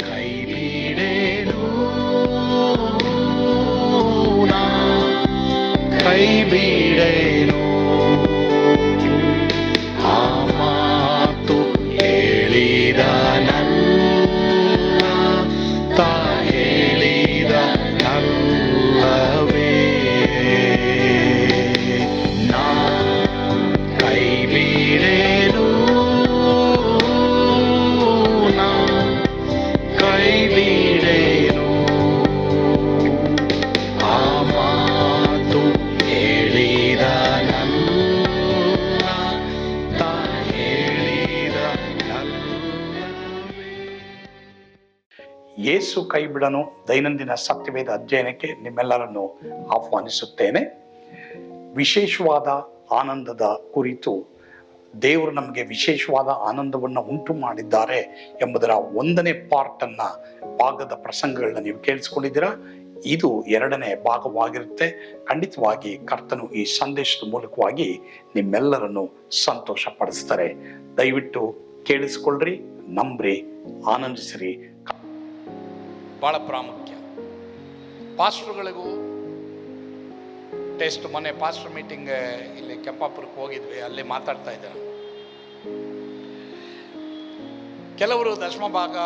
ಕೈ ಬಿಡೇನು ಬಿಡನು. ದೈನಂದಿನ ಸತ್ಯವೇದ ಅಧ್ಯಯನಕ್ಕೆ ನಿಮ್ಮೆಲ್ಲರನ್ನು ಆಹ್ವಾನಿಸುತ್ತೇನೆ. ವಿಶೇಷವಾದ ಆನಂದದ ಕುರಿತು ದೇವರು ನಮಗೆ ವಿಶೇಷವಾದ ಆನಂದವನ್ನು ಉಂಟು ಮಾಡಿದ್ದಾರೆ ಎಂಬುದರ ಒಂದನೇ ಪಾರ್ಟ್ ಅನ್ನ ಭಾಗದ ಪ್ರಸಂಗಗಳನ್ನ ನೀವು ಕೇಳಿಸ್ಕೊಂಡಿದ್ದೀರಾ? ಇದು ಎರಡನೇ ಭಾಗವಾಗಿರುತ್ತೆ. ಖಂಡಿತವಾಗಿ ಕರ್ತನು ಈ ಸಂದೇಶದ ಮೂಲಕವಾಗಿ ನಿಮ್ಮೆಲ್ಲರನ್ನು ಸಂತೋಷ ಪಡಿಸ್ತಾರೆ ದಯವಿಟ್ಟು ಕೇಳಿಸ್ಕೊಳ್ರಿ, ನಂಬ್ರಿ, ಆನಂದಿಸ್ರಿ. ಭಾಳ ಪ್ರಾಮುಖ್ಯ. ಪಾಸ್ಟ್ರುಗಳಿಗೂ ಟೆಸ್ಟ್ ಮೊನ್ನೆ ಪಾಸ್ಟ್ರ್ ಮೀಟಿಂಗ್ ಇಲ್ಲಿ ಕೆಂಪಾಪುರಕ್ಕೆ ಹೋಗಿದ್ವಿ, ಅಲ್ಲಿ ಮಾತಾಡ್ತಾ ಇದ್ದಾರೆ ಕೆಲವರು ದಶಮ ಭಾಗ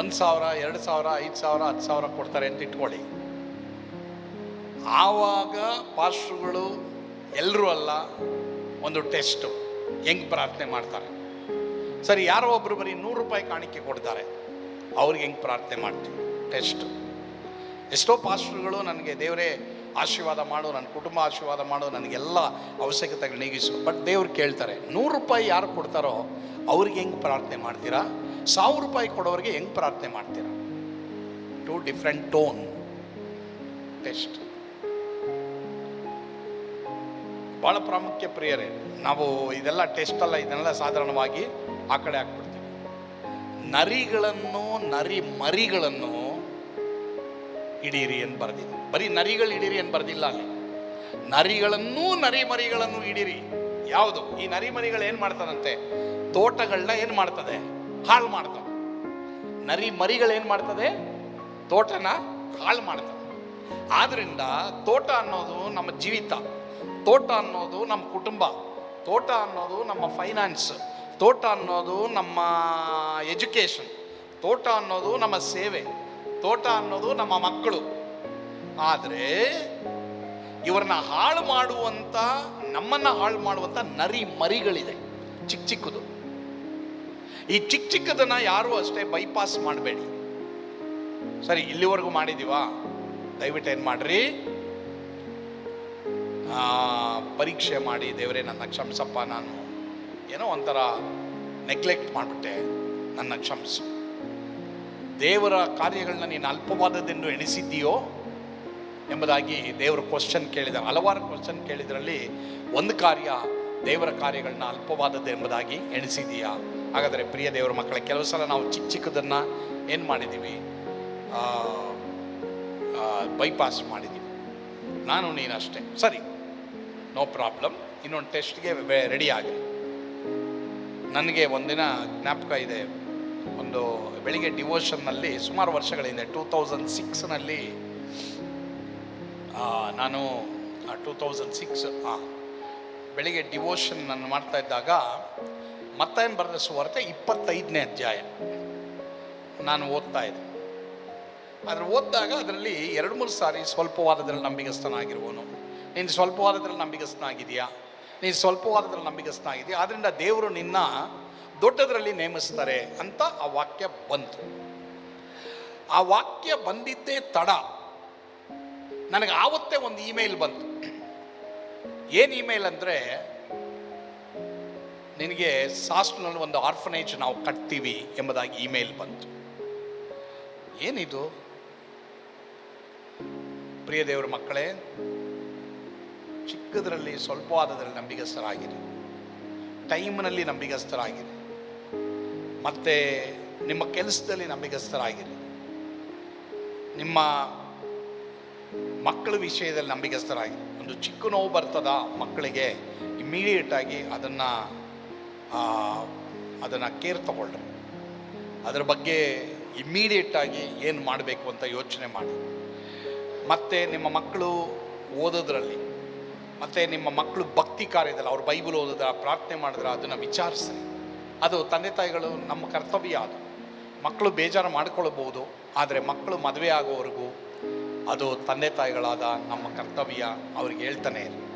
ಒಂದು ಸಾವಿರ, ಎರಡು ಸಾವಿರ, ಐದು ಸಾವಿರ ಹತ್ತು ಸಾವಿರ ಕೊಡ್ತಾರೆ ಅಂತ ಇಟ್ಕೊಳ್ಳಿ. ಆವಾಗ ಪಾಸ್ಟ್ರುಗಳು ಎಲ್ಲರೂ ಅಲ್ಲ, ಒಂದು ಟೆಸ್ಟು. ಹೆಂಗೆ ಪ್ರಾರ್ಥನೆ ಮಾಡ್ತಾರೆ? ಸರಿ, ಯಾರೋ ಒಬ್ಬರು ಬರೀ ನೂರು ರೂಪಾಯಿ ಕಾಣಿಕೆ ಕೊಡ್ತಾರೆ. ಅವ್ರಿಗೆ ಹೆಂಗೆ ಪ್ರಾರ್ಥನೆ ಮಾಡ್ತೀವಿ? ಟೆಸ್ಟ್. ಎಷ್ಟೋ ಪಾಸ್ಟ್ರುಗಳು ನನಗೆ, ದೇವರೇ ಆಶೀರ್ವಾದ ಮಾಡು, ನನ್ನ ಕುಟುಂಬ ಆಶೀರ್ವಾದ ಮಾಡು, ನನಗೆಲ್ಲ ಅವಶ್ಯಕತೆಗಳು ನೀಗಿಸು. ಬಟ್ ದೇವ್ರು ಕೇಳ್ತಾರೆ, ನೂರು ರೂಪಾಯಿ ಯಾರು ಕೊಡ್ತಾರೋ ಅವ್ರಿಗೆ ಹೆಂಗೆ ಪ್ರಾರ್ಥನೆ ಮಾಡ್ತೀರಾ? ಸಾವಿರ ರೂಪಾಯಿ ಕೊಡೋರಿಗೆ ಹೆಂಗೆ ಪ್ರಾರ್ಥನೆ ಮಾಡ್ತೀರಾ? Two different tone. ಟೆಸ್ಟ್. ಭಾಳ ಪ್ರಾಮುಖ್ಯ ಪ್ರಿಯರೇ ನಾವು ಇದೆಲ್ಲ ಟೆಸ್ಟ್ ಅಲ್ಲ, ಇದನ್ನೆಲ್ಲ ಸಾಧಾರಣವಾಗಿ ಆ ಕಡೆ ಹಾಕ್ಬಿಡ್ತೀವಿ. ನರಿಗಳನ್ನು ನರಿ ಮರಿಗಳನ್ನು ಹಿಡೀರಿ ಅಂತ ಬರ್ದಿದೆ. ಬರೀ ನರಿಗಳು ಹಿಡೀರಿ ಅಂತ ಬರ್ದಿಲ್ಲ ಅಲ್ಲಿ. ನರಿಗಳನ್ನೂ ನರಿ ಮರಿಗಳನ್ನು ಹಿಡೀರಿ. ಯಾವುದು? ಈ ನರಿ ಮರಿಗಳು ಏನು ಮಾಡ್ತದಂತೆ ತೋಟಗಳನ್ನ ಏನು ಮಾಡ್ತದೆ? ಹಾಳು ಮಾಡ್ತವೆ. ನರಿ ಮರಿಗಳು ಏನು ಮಾಡ್ತದೆ? ತೋಟನ ಹಾಳು ಮಾಡ್ತದೆ ಆದ್ರಿಂದ ತೋಟ ಅನ್ನೋದು ನಮ್ಮ ಜೀವಿತ. ತೋಟ ಅನ್ನೋದು ನಮ್ಮ ಕುಟುಂಬ. ತೋಟ ಅನ್ನೋದು ನಮ್ಮ ಫೈನಾನ್ಸ್ ತೋಟ ಅನ್ನೋದು ನಮ್ಮ ಎಜುಕೇಷನ್. ತೋಟ ಅನ್ನೋದು ನಮ್ಮ ಸೇವೆ. ತೋಟ ಅನ್ನೋದು ನಮ್ಮ ಮಕ್ಕಳು. ಆದರೆ ಇವ್ರನ್ನ ಹಾಳು ಮಾಡುವಂಥ ನಮ್ಮನ್ನ ಹಾಳು ಮಾಡುವಂಥ ನರಿ ಮರಿಗಳಿದೆ. ಚಿಕ್ಕ ಚಿಕ್ಕದು. ಈ ಚಿಕ್ಕ ಚಿಕ್ಕದನ್ನ ಯಾರು ಅಷ್ಟೇ ಬೈಪಾಸ್ ಮಾಡಬೇಡಿ. ಸರಿ, ಇಲ್ಲಿವರೆಗೂ ಮಾಡಿದೀವಾ? ದಯವಿಟ್ಟು ಏನು ಮಾಡ್ರಿ? ಪರೀಕ್ಷೆ ಮಾಡಿ ದೇವರೇ ನನ್ನ ಕ್ಷಮಿಸಪ್ಪ ನಾನು ಏನೋ ಒಂಥರ ನೆಗ್ಲೆಕ್ಟ್ ಮಾಡಿಬಿಟ್ಟೆ, ನನ್ನ ಕ್ಷಮಿಸು. ದೇವರ ಕಾರ್ಯಗಳನ್ನ ನೀನು ಅಲ್ಪವಾದದ್ದೆಂದು ಎಣಿಸಿದ್ದೀಯೋ ಎಂಬುದಾಗಿ ದೇವರು ಕ್ವಶನ್ ಕೇಳಿದ ಹಲವಾರು ಕ್ವಶನ್ ಕೇಳಿದ್ರಲ್ಲಿ ಒಂದು ಕಾರ್ಯ ದೇವರ ಕಾರ್ಯಗಳನ್ನ ಅಲ್ಪವಾದದ್ದು ಎಂಬುದಾಗಿ ಎಣಿಸಿದೀಯಾ ಹಾಗಾದರೆ ಪ್ರಿಯ ದೇವರ ಮಕ್ಕಳ, ಕೆಲವು ಸಲ ನಾವು ಚಿಕ್ಕ ಚಿಕ್ಕದನ್ನು ಏನು ಮಾಡಿದ್ದೀವಿ ಬೈಪಾಸ್ ಮಾಡಿದ್ದೀವಿ ನಾನು ನೀನಷ್ಟೇ. ಸರಿ ನೋ ಪ್ರಾಬ್ಲಮ್ ಇನ್ನೊಂದು ಟೆಸ್ಟ್ಗೆ ರೆಡಿ ಆಗಿ. ನನಗೆ ಒಂದಿನ ಜ್ಞಾಪಕ ಇದೆ. ಒಂದು ಬೆಳಿಗ್ಗೆ ಡಿವೋಷನ್ನಲ್ಲಿ ಸುಮಾರು ವರ್ಷಗಳಿಂದ ಟೂ ತೌಸಂಡ್ ಸಿಕ್ಸ್ನಲ್ಲಿ ನಾನು ಟೂ ತೌಸಂಡ್ ಸಿಕ್ಸ್ ಬೆಳಿಗ್ಗೆ ಡಿವೋಷನ್ ನಾನು ಮಾಡ್ತಾ ಇದ್ದಾಗ ಮತ್ತೇನು ಬರೆದ ಸುವಾರ್ತೆ? ಇಪ್ಪತ್ತೈದನೇ ಅಧ್ಯಾಯ. ನಾನು ಓದ್ತಾ ಇದ್ದೆ. ಆದರೆ ಓದಿದಾಗ ಅದರಲ್ಲಿ ಎರಡು, ಮೂರು ಸಾರಿ ಸ್ವಲ್ಪವಾದದ್ರಲ್ಲಿ ನಂಬಿಗಸ್ತನಾಗಿರುವನು. ನೀನು ಸ್ವಲ್ಪವಾದದ್ರಲ್ಲಿ ನಂಬಿಗಸ್ತನಾಗಿದೆಯಾ ನೀನು ಸ್ವಲ್ಪವಾದದ್ರಲ್ಲಿ ನಂಬಿಗಸ್ತನಾಗಿದೆಯಾ ಆದ್ದರಿಂದ ದೇವರು ನಿನ್ನ ದೊಡ್ಡದರಲ್ಲಿ ನೇಮಿಸ್ತಾರೆ ಅಂತ ಆ ವಾಕ್ಯ ಬಂತು. ಆ ವಾಕ್ಯ ಬಂದಿದ್ದೇ ತಡ. ನನಗೆ ಆವತ್ತೇ ಒಂದು ಇಮೇಲ್ ಬಂತು. ಏನು ಇಮೇಲ್ ಅಂದರೆ, ನಿನಗೆ ಸಾಸ್ಟ್ನಲ್ಲಿ ಒಂದು ಆರ್ಫನೇಜ್ ನಾವು ಕಟ್ತೀವಿ ಎಂಬುದಾಗಿ ಇಮೇಲ್ ಬಂತು. ಏನಿದು? ಪ್ರಿಯ ದೇವರ ಮಕ್ಕಳೇ ಚಿಕ್ಕದರಲ್ಲಿ ಸ್ವಲ್ಪವಾದದಲ್ಲಿ ನಂಬಿಗಸ್ತರಾಗಿರಿ ಟೈಮ್ನಲ್ಲಿ ನಂಬಿಗಸ್ತರಾಗಿರಿ ಮತ್ತೆ ನಿಮ್ಮ ಕೆಲಸದಲ್ಲಿ ನಂಬಿಗಸ್ತರಾಗಿರಿ ನಿಮ್ಮ ಮಕ್ಕಳ ವಿಷಯದಲ್ಲಿ ನಂಬಿಗಸ್ತರಾಗಿರಿ ಒಂದು ಚಿಕ್ಕ ನೋವು ಬರ್ತದ ಮಕ್ಕಳಿಗೆ ಇಮ್ಮಿಡಿಯೇಟ್ ಆಗಿ ಅದನ್ನು ಅದನ್ನು ಕೇರ್ ತಗೊಳ್ರಿ. ಅದರ ಬಗ್ಗೆ ಇಮ್ಮಿಡಿಯೇಟ್ ಆಗಿ ಏನು ಮಾಡಬೇಕು ಅಂತ ಯೋಚನೆ ಮಾಡಿ. ಮತ್ತು ನಿಮ್ಮ ಮಕ್ಕಳು ಓದೋದ್ರಲ್ಲಿ ಮತ್ತು ನಿಮ್ಮ ಮಕ್ಕಳು ಭಕ್ತಿ ಕಾರ್ಯದಲ್ಲ ಅವ್ರು ಬೈಬಲ್ ಓದಿದ್ರ ಪ್ರಾರ್ಥನೆ ಮಾಡಿದ್ರ, ಅದನ್ನು ವಿಚಾರಿಸ್ರಿ. ಅದು ತಂದೆ ತಾಯಿಗಳು ನಮ್ಮ ಕರ್ತವ್ಯ ಅದು. ಮಕ್ಕಳು ಬೇಜಾರು ಮಾಡ್ಕೊಳ್ಬೋದು ಆದರೆ ಮಕ್ಕಳು ಮದುವೆ ಆಗೋವರೆಗೂ ಅದು ತಂದೆ ತಾಯಿಗಳಾದ ನಮ್ಮ ಕರ್ತವ್ಯ ಅವ್ರಿಗೆ ಹೇಳ್ತಾನೆ ಇರಿ.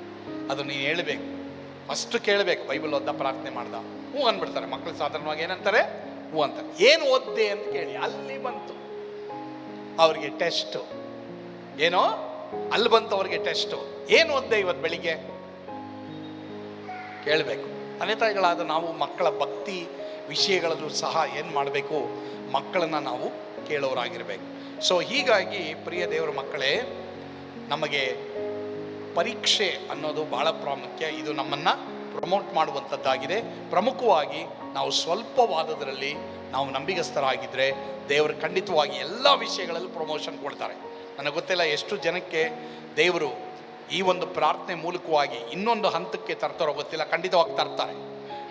ಅದು ನೀನು ಹೇಳಬೇಕು. ಫಸ್ಟ್ ಕೇಳಬೇಕು, ಬೈಬಲ್ ಓದ್ದ, ಪ್ರಾರ್ಥನೆ ಮಾಡ್ದ. ಹೂ ಅಂದ್ಬಿಡ್ತಾರೆ. ಮಕ್ಕಳು ಸಾಧಾರಣವಾಗಿ ಏನಂತಾರೆ? ಹೂ ಅಂತಾರೆ. ಏನು ಓದ್ದೆ ಅಂತ ಕೇಳಿ, ಅಲ್ಲಿ ಬಂತು. ಅವ್ರಿಗೆ ಟೆಸ್ಟು. ಏನೋ? ಅಲ್ಲಿ ಬಂತು ಅವ್ರಿಗೆ ಟೆಸ್ಟು. ಏನು ಓದ್ದೆ ಇವತ್ತು ಬೆಳಿಗ್ಗೆ? ಕೇಳಬೇಕು. ತಂದೆ ತಾಯಿಗಳಾದ ನಾವು ಮಕ್ಕಳ ಭಕ್ತಿ ವಿಷಯಗಳಲ್ಲೂ ಸಹ ಏನು ಮಾಡಬೇಕು? ಮಕ್ಕಳನ್ನು ನಾವು ಕೇಳೋರಾಗಿರಬೇಕು. ಸೊ ಹೀಗಾಗಿ ಪ್ರಿಯ ದೇವರ ಮಕ್ಕಳೇ, ನಮಗೆ ಪರೀಕ್ಷೆ ಅನ್ನೋದು ಬಹಳ ಪ್ರಾಮುಖ್ಯ. ಇದು ನಮ್ಮನ್ನು ಪ್ರಮೋಟ್ ಮಾಡುವಂಥದ್ದಾಗಿದೆ. ಪ್ರಮುಖವಾಗಿ ನಾವು ಸ್ವಲ್ಪವಾದದರಲ್ಲಿ ನಾವು ನಂಬಿಗಸ್ತರಾಗಿದ್ದರೆ ದೇವರು ಖಂಡಿತವಾಗಿ ಎಲ್ಲ ವಿಷಯಗಳಲ್ಲೂ ಪ್ರಮೋಷನ್ ಕೊಡ್ತಾರೆ. ನನಗೆ ಗೊತ್ತಿಲ್ಲ ಎಷ್ಟು ಜನಕ್ಕೆ ದೇವರು ಈ ಒಂದು ಪ್ರಾರ್ಥನೆ ಮೂಲಕವಾಗಿ ಇನ್ನೊಂದು ಹಂತಕ್ಕೆ ತರ್ತಾರೋ ಗೊತ್ತಿಲ್ಲ, ಖಂಡಿತವಾಗಿ ತರ್ತಾರೆ.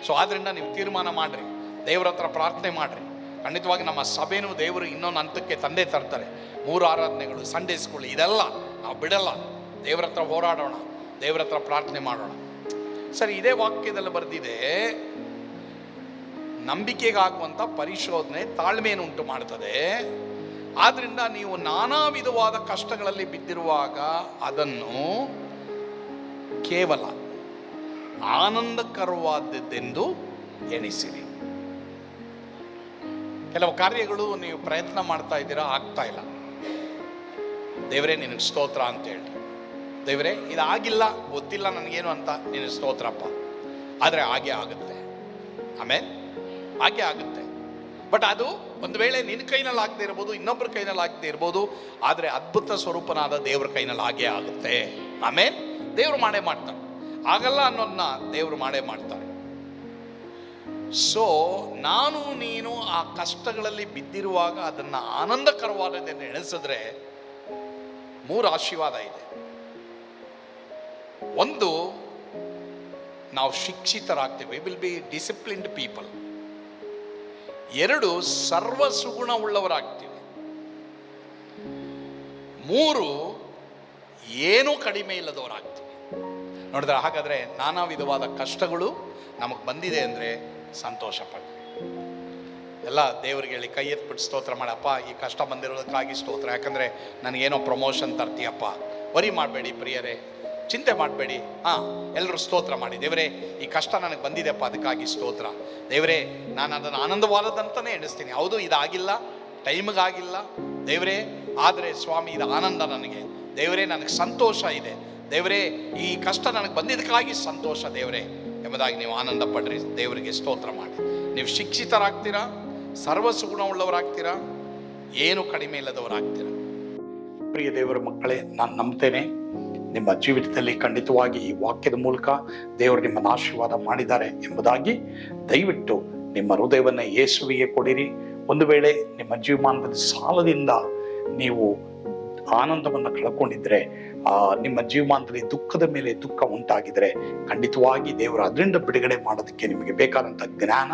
ಸೊ ಆದ್ದರಿಂದ ನೀವು ತೀರ್ಮಾನ ಮಾಡಿರಿ, ದೇವರ ಹತ್ರ ಪ್ರಾರ್ಥನೆ ಮಾಡಿರಿ. ಖಂಡಿತವಾಗಿ ನಮ್ಮ ಸಭೆನೂ ದೇವರು ಇನ್ನೊಂದು ಹಂತಕ್ಕೆ ತಂದೆ ತರ್ತಾರೆ. ಮೂರು ಆರಾಧನೆಗಳು ಸಂಡೇ ಸ್ಕೂಲ್ ಇದೆಲ್ಲ ನಾವು ಬಿಡಲ್ಲ. ದೇವರ ಹತ್ರ ಹೋರಾಡೋಣ, ದೇವರ ಹತ್ರ ಪ್ರಾರ್ಥನೆ ಮಾಡೋಣ. ಸರಿ, ಇದೇ ವಾಕ್ಯದಲ್ಲಿ ಬರೆದಿದೆ, ನಂಬಿಕೆಗಾಗುವಂಥ ಪರಿಶೋಧನೆ ತಾಳ್ಮೆಯನ್ನು ಉಂಟು ಮಾಡ್ತದೆ ಆದ್ರಿಂದ ನೀವು ನಾನಾ ವಿಧವಾದ ಕಷ್ಟಗಳಲ್ಲಿ ಬಿದ್ದಿರುವಾಗ ಅದನ್ನು ಕೇವಲ ಆನಂದಕರವಾದದ್ದೆಂದು ಎಣಿಸಿರಿ. ಕೆಲವು ಕಾರ್ಯಗಳು ನೀವು ಪ್ರಯತ್ನ ಮಾಡ್ತಾ ಇದ್ದೀರಾ, ಆಗ್ತಾ ಇಲ್ಲ. ದೇವರೇ ನಿನ್ನ ಸ್ತೋತ್ರ ಅಂತ ಹೇಳಿ. ದೇವರೇ, ಇದಾಗಿಲ್ಲ, ಗೊತ್ತಿಲ್ಲ ನನಗೇನು ಅಂತ ನಿನ್ನ ಸ್ತೋತ್ರಪ್ಪ. ಆದರೆ ಹಾಗೆ ಆಗುತ್ತೆ. ಆಮೇಲೆ ಹಾಗೆ ಆಗುತ್ತೆ. ಬಟ್ ಅದು ಒಂದು ವೇಳೆ ನಿನ್ನ ಕೈನಲ್ಲಿ ಆಗದೆ ಇರ್ಬೋದು ಇನ್ನೊಬ್ಬರ ಕೈನಲ್ಲಿ ಆಗದೆ ಇರ್ಬೋದು, ಆದರೆ ಅದ್ಭುತ ಸ್ವರೂಪನಾದ ದೇವ್ರ ಕೈನಲ್ಲಿ ಹಾಗೆ ಆಗುತ್ತೆ. ಆಮೇಲೆ ದೇವರು ಮಾಡೇ ಮಾಡ್ತಾರೆ ಆಗಲ್ಲ ಅನ್ನೋದನ್ನ ದೇವರು ಮಾಡೇ ಮಾಡ್ತಾರೆ ಸೊ ನಾನು ನೀನು ಆ ಕಷ್ಟಗಳಲ್ಲಿ ಬಿದ್ದಿರುವಾಗ ಅದನ್ನು ಆನಂದಕರವಾದದನ್ನು ಎಣಿಸಿದ್ರೆ ಮೂರು ಆಶೀರ್ವಾದ ಇದೆ. ಒಂದು, ನಾವು ಶಿಕ್ಷಿತರಾಗ್ತೇವೆ. ವಿಲ್ ಬಿ ಡಿಸಿಪ್ಲಿನ್ಡ್ ಪೀಪಲ್ ಎರಡು ಸರ್ವ ಸುಗುಣ ಉಳ್ಳವರಾಗ್ತೀವಿ ಮೂರು ಏನೂ ಕಡಿಮೆ ಇಲ್ಲದವರಾಗ್ತೀವಿ. ನೋಡಿದ್ರೆ ಹಾಗಾದ್ರೆ ನಾನಾ ವಿಧವಾದ ಕಷ್ಟಗಳು ನಮಗೆ ಬಂದಿದೆ ಅಂದರೆ ಸಂತೋಷ ಪಡ್ತೀವಿ ಎಲ್ಲ ದೇವರಿಗೆ ಹೇಳಿ ಕೈ ಎತ್ಬಿಟ್ಟು ಸ್ತೋತ್ರ ಮಾಡಪ್ಪ, ಈ ಕಷ್ಟ ಬಂದಿರೋದಕ್ಕಾಗಿ ಸ್ತೋತ್ರ. ಯಾಕಂದರೆ ನನಗೇನೋ ಪ್ರಮೋಷನ್ ತರ್ತೀಯಪ್ಪ. ವರಿ ಮಾಡಬೇಡಿ ಪ್ರಿಯರೇ. ಚಿಂತೆ ಮಾಡಬೇಡಿ. ಹಾ ಎಲ್ಲರೂ ಸ್ತೋತ್ರ ಮಾಡಿ. ದೇವರೇ, ಈ ಕಷ್ಟ ನನಗೆ ಬಂದಿದೆಪ್ಪ ಅದಕ್ಕಾಗಿ ಸ್ತೋತ್ರ. ದೇವರೇ, ನಾನು ಅದನ್ನು ಆನಂದವಾದದಂತಲೇ ಎಣಿಸ್ತೀನಿ. ಹೌದು, ಇದಾಗಿಲ್ಲ, ಟೈಮ್ಗಾಗಿಲ್ಲ. ದೇವರೇ, ಆದರೆ ಸ್ವಾಮಿ, ಇದು ಆನಂದ ನನಗೆ. ದೇವರೇ, ನನಗೆ ಸಂತೋಷ ಇದೆ. ದೇವರೇ, ಈ ಕಷ್ಟ ನನಗೆ ಬಂದಿದ್ದಕ್ಕಾಗಿ ಸಂತೋಷ ದೇವರೇ. ಎಂಬುದಾಗಿ ನೀವು ಆನಂದ ಪಡ್ರಿ. ದೇವರಿಗೆ ಸ್ತೋತ್ರ ಮಾಡಿ. ನೀವು ಶಿಕ್ಷಿತರಾಗ್ತೀರಾ? ಸರ್ವಸುಗುಣವುಳ್ಳವರಾಗ್ತೀರಾ ಏನು ಕಡಿಮೆ ಇಲ್ಲದವರಾಗ್ತೀರಾ? ಪ್ರಿಯ ದೇವರ ಮಕ್ಕಳೇ, ನಾನು ನಂಬ್ತೇನೆ. ನಿಮ್ಮ ಜೀವಿತದಲ್ಲಿ ಖಂಡಿತವಾಗಿ ಈ ವಾಕ್ಯದ ಮೂಲಕ ದೇವರು ನಿಮ್ಮನ್ನು ಆಶೀರ್ವಾದ ಮಾಡಿದ್ದಾರೆ ಎಂಬುದಾಗಿ ದಯವಿಟ್ಟು ನಿಮ್ಮ ಹೃದಯವನ್ನು ಯೇಸುವಿಗೆ ಕೊಡಿರಿ. ಒಂದು ವೇಳೆ ನಿಮ್ಮ ಜೀವಮಾನದಲ್ಲಿ ಸಾಲದಿಂದ ನೀವು ಆನಂದವನ್ನು ಕಳ್ಕೊಂಡಿದ್ರೆ ನಿಮ್ಮ ಜೀವಮಾನದಲ್ಲಿ ದುಃಖದ ಮೇಲೆ ದುಃಖ ಉಂಟಾಗಿದ್ರೆ ಖಂಡಿತವಾಗಿ ದೇವರು ಅದರಿಂದ ಬಿಡುಗಡೆ ಮಾಡೋದಕ್ಕೆ ನಿಮಗೆ ಬೇಕಾದಂಥ ಜ್ಞಾನ,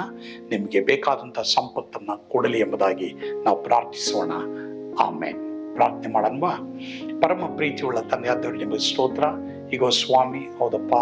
ನಿಮಗೆ ಬೇಕಾದಂಥ ಸಂಪತ್ತನ್ನು ಕೊಡಲಿ ಎಂಬುದಾಗಿ ನಾವು ಪ್ರಾರ್ಥಿಸೋಣ. ಆಮೇಲೆ ಪ್ರಾರ್ಥನೆ ಮಾಡನ್ವಾ ಪರಮ ಪ್ರೀತಿಯುಳ್ಳ ತಂದೆಯಾದವರು ನಿಮಗೆ ಸ್ತೋತ್ರ. ಈಗ ಸ್ವಾಮಿ, ಹೌದಪ್ಪ.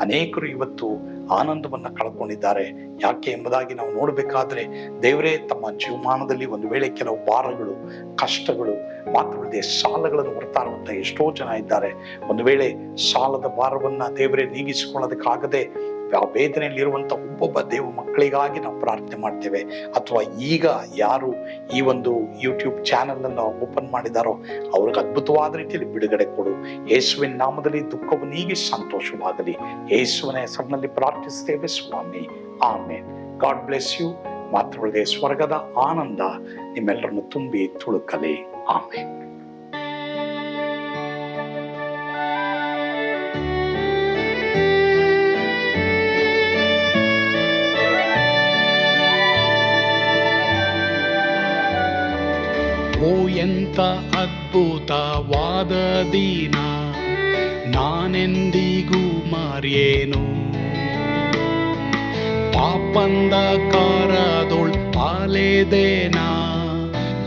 ಅನೇಕರು ಇವತ್ತು ಆನಂದವನ್ನು ಕಳ್ಕೊಂಡಿದ್ದಾರೆ. ಯಾಕೆ ಎಂಬುದಾಗಿ ನಾವು ನೋಡಬೇಕಾದ್ರೆ ದೇವರೇ ತಮ್ಮ ಜೀವಮಾನದಲ್ಲಿ ಒಂದು ವೇಳೆ ಕೆಲವು ಭಾರಗಳು, ಕಷ್ಟಗಳು ಮಾತ್ರವಲ್ಲದೆ ಸಾಲಗಳನ್ನು ಹೊರತಾ ಎಷ್ಟೋ ಜನ ಇದ್ದಾರೆ. ಒಂದು ವೇಳೆ ಸಾಲದ ಭಾರವನ್ನ ದೇವರೇ ನೀಗಿಸಿಕೊಳ್ಳೋದಕ್ಕಾಗದೆ ಆ ವೇದನೆಯಲ್ಲಿರುವಂಥ ಒಬ್ಬೊಬ್ಬ ದೇವ ಮಕ್ಕಳಿಗಾಗಿ ನಾವು ಪ್ರಾರ್ಥನೆ ಮಾಡ್ತೇವೆ. ಅಥವಾ ಈಗ ಯಾರು ಈ ಒಂದು ಯೂಟ್ಯೂಬ್ ಚಾನೆಲ್ ಅನ್ನು ಓಪನ್ ಮಾಡಿದಾರೋ ಅವ್ರಿಗೆ ಅದ್ಭುತವಾದ ರೀತಿಯಲ್ಲಿ ಬಿಡುಗಡೆ ಕೊಡು. ಯೇಸುವಿನ ನಾಮದಲ್ಲಿ ದುಃಖವು ನೀಗಿ ಸಂತೋಷವಾಗಲಿ. ಯೇಸುವಿನ ಹೆಸರಿನಲ್ಲಿ ಪ್ರಾರ್ಥಿಸ್ತೇವೆ ಸ್ವಾಮಿ. ಆಮೇಲೆ ಗಾಡ್ ಬ್ಲೆಸ್ ಯು ಮಾತ್ರವಲ್ಲದೆ ಸ್ವರ್ಗದ ಆನಂದ ನಿಮ್ಮೆಲ್ಲರನ್ನು ತುಂಬಿ ತುಳುಕಲಿ. ಆಮೇನ್ ಓ ಎಂತ ಅದ್ಭುತವಾದ ದಿನ ನಾನೆಂದಿಗೂ ಮರೆಯೇನು ಪಾಪಂದ ಕಾರ ತೊರೆದೇನ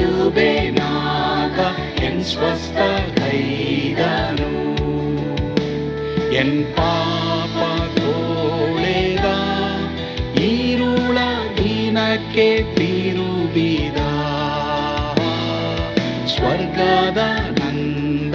ನೀಡುವೆ ನಾಗ ಎನ್ ಸ್ವಸ್ಥ ಕೈದನು ಎನ್ ಪಾಪ ತೋಳೆದ ಈರುಳ ದಿನಕ್ಕೆ ತಿರುಬಿದ ಸ್ವರ್ಗದ ನಂದ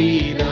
be the